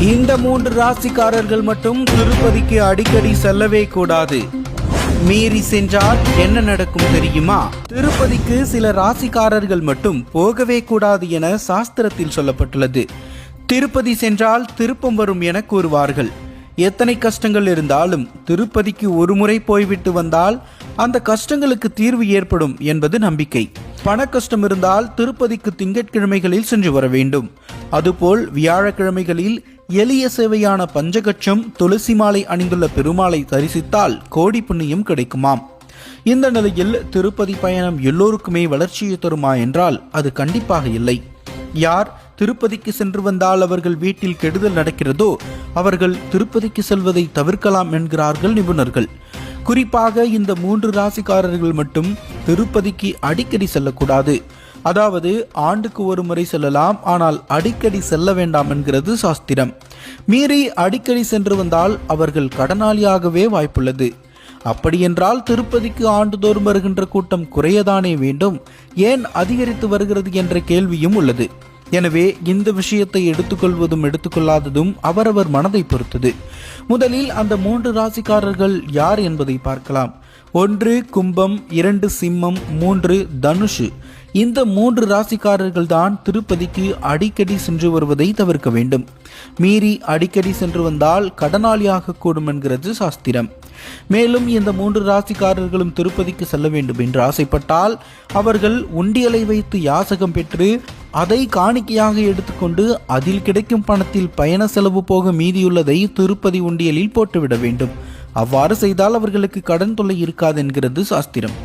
இந்த மூன்று ராசிக்காரர்கள் மட்டும் திருப்பதிக்கு அடிக்கடி செல்லவே கூடாது. மீறி சென்றால் என்ன நடக்கும் தெரியுமா? திருப்பதிக்கு சில ராசிக்காரர்கள் மட்டும் போகவே கூடாது என சாஸ்திரத்தில் சொல்லப்பட்டுள்ளது. திருப்பதி சென்றால் திருப்பம் வரும் என கூறுவார்கள். எத்தனை கஷ்டங்கள் இருந்தாலும் திருப்பதிக்கு ஒரு முறை போய்விட்டு வந்தால் அந்த கஷ்டங்களுக்கு தீர்வு ஏற்படும் என்பது நம்பிக்கை. பண கஷ்டம் இருந்தால் திருப்பதிக்கு திங்கட்கிழமைகளில் சென்று வர வேண்டும். அதுபோல் வியாழக்கிழமைகளில் எளிய சேவையான பஞ்சகட்சம் துளசி மாலை அணிந்துள்ள பெருமாளை தரிசித்தால் கோடி புண்ணியம் கிடைக்குமாம். இந்த நிலையில் திருப்பதி பயணம் எல்லோருக்குமே வளர்ச்சியை தருமா என்றால் அது கண்டிப்பாக இல்லை. யார் திருப்பதிக்கு சென்று வந்தால் அவர்கள் வீட்டில் கெடுதல் நடக்கிறதோ அவர்கள் திருப்பதிக்கு செல்வதை தவிர்க்கலாம் என்கிறார்கள் நிபுணர்கள். குறிப்பாக இந்த மூன்று ராசிக்காரர்கள் மட்டும் திருப்பதிக்கு அடிக்கடி செல்லக்கூடாது. அதாவது ஆண்டுக்கு ஒரு முறை செல்லலாம் ஆனால் அடிக்கடி செல்ல வேண்டாம் என்கிறது சாஸ்திரம். மீறி அடிக்கடி சென்று வந்தால் அவர்கள் கடனாளியாகவே வாய்ப்புள்ளது. அப்படியென்றால் திருப்பதிக்கு ஆண்டுதோறும் வருகின்ற கூட்டம் குறையதானே வேண்டும்? ஏன் அதிகரித்து வருகிறது என்ற கேள்வியும் உள்ளது. எனவே இந்த விஷயத்தை எடுத்துக்கொள்வதும் எடுத்துக்கொள்ளாததும் அவரவர் மனதை பொறுத்தது. முதலில் அந்த மூன்று ராசிக்காரர்கள் யார் என்பதை பார்க்கலாம். ஒன்று கும்பம் இரண்டு சிம்மம் மூன்று தனுஷு இந்த மூன்று ராசிக்காரர்கள் தான் திருப்பதிக்கு அடிக்கடி சென்று வருவதை தவிர்க்க வேண்டும். மீறி அடிக்கடி சென்று வந்தால் கடனாளியாக கூடும் என்கிறது சாஸ்திரம். மேலும் இந்த மூன்று ராசிக்காரர்களும் திருப்பதிக்கு செல்ல வேண்டும் என்று ஆசைப்பட்டால் அவர்கள் உண்டியலை வைத்து யாசகம் பெற்று அதை காணிக்கையாக எடுத்துக்கொண்டு அதில் கிடைக்கும் பணத்தில் பயண செலவு போக மீதியுள்ளதை திருப்பதி உண்டியலில் போட்டுவிட வேண்டும். அவ்வாறு செய்தால் அவர்களுக்கு கடன் தொல்லை இருக்காது என்கிறது சாஸ்திரம்.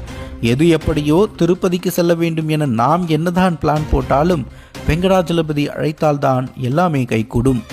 எது எப்படியோ திருப்பதிக்கு செல்ல வேண்டும் என நாம் என்னதான் பிளான் போட்டாலும் வெங்கடாஜலபதி அழைத்தால்தான் எல்லாமே கைகூடும்.